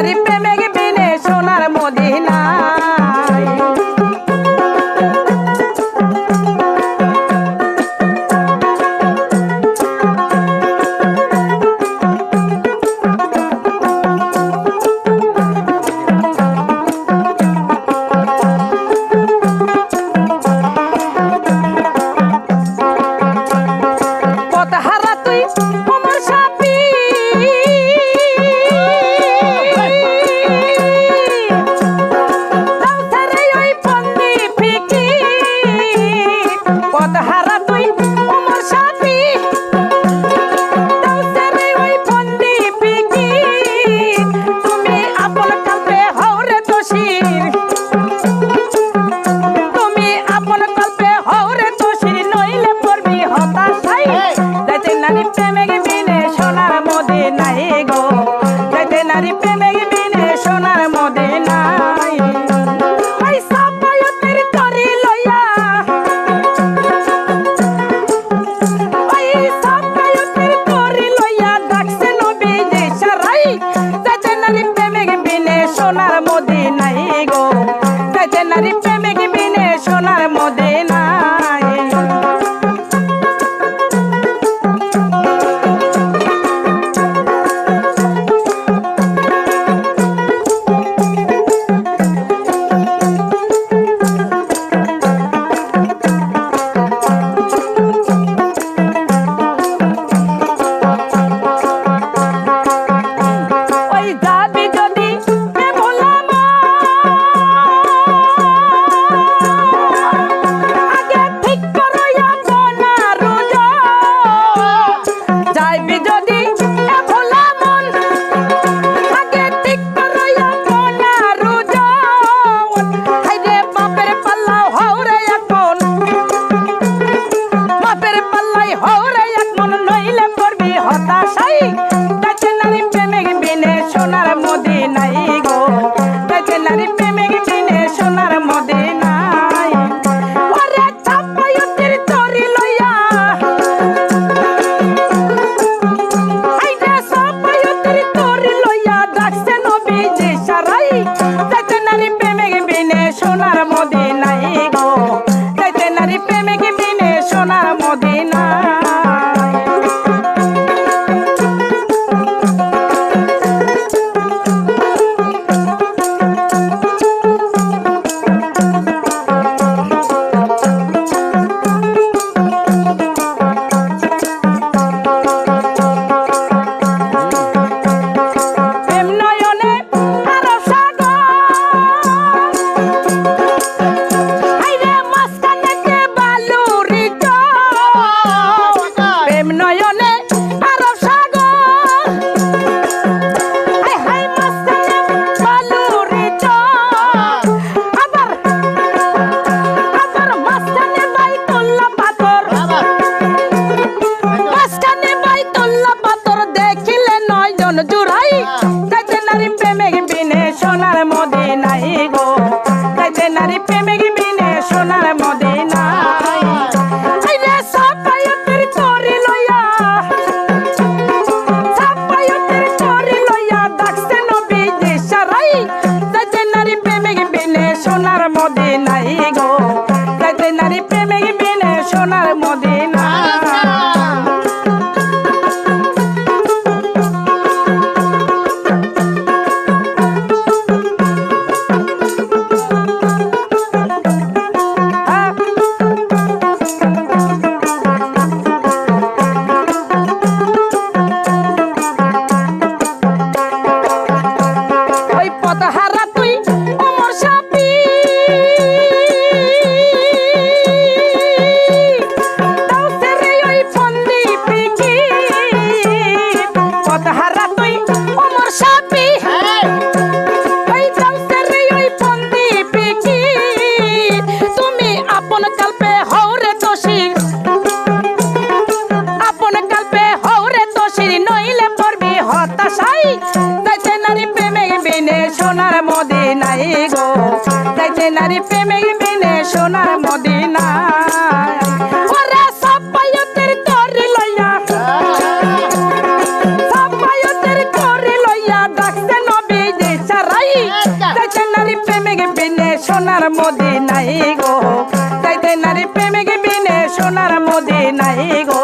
ಯಾರಿ ಪ್ರೇಮೆಗೆ নাই গো। সজনারি প্রেম না নারী প্রেমিক বিনে সোনার মদিনা ওরে সাপায়তের তরি লইয়া। সাপায়তের তরি লইয়া ডাকছে নবী যে সারাই। যাইতে নারী প্রেমিক বিনে সোনার মদিনাই গো। যাইতে নারী প্রেমিক বিনে সোনার মদিনাই গো।